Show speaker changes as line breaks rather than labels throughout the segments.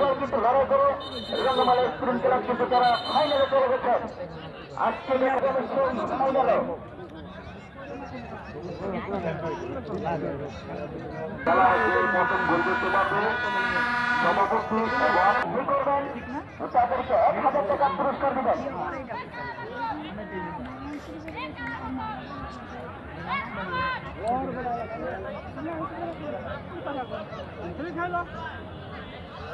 দল কিন্তু লড়াই করে রঙ্গমালা স্প্রিন্ট ক্লাব কিন্তু তারা ফাইনালে চলে গেছে আজকে ফাইনালে তাদেরকে এক হাজার টাকা পুরস্কার দিবেন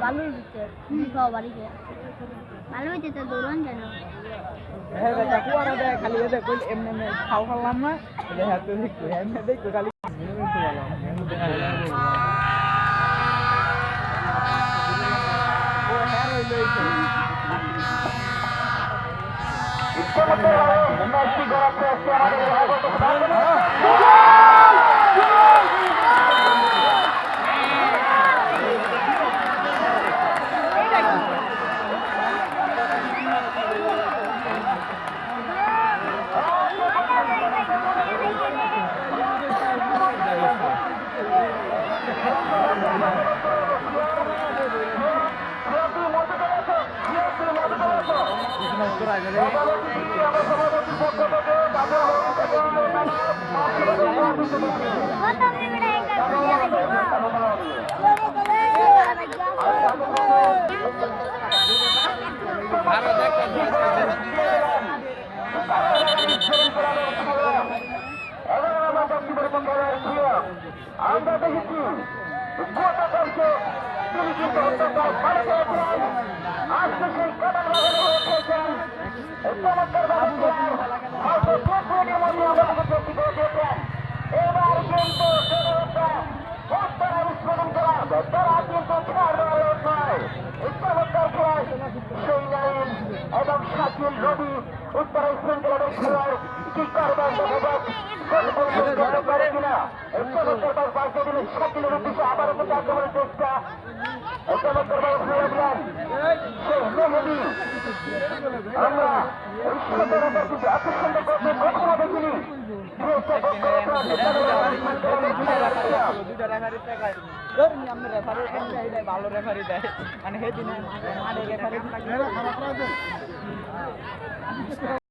ভালো দিতে বাড়িতে ভালো হইতে তো দৌড়ান
দেখা খালি এমনি খাও খাওয়ালাম না দেখা দেখো এমনি দেখো খালি
গড়াচ্ছে আজকে আমাদের আমরা দেখেছি গতকালকে তিনি কিন্তু অত্যন্ত ভালো আজকে সেই কাটার বাগানে হয়ে কি
ভালো রেফারি দেয় মানে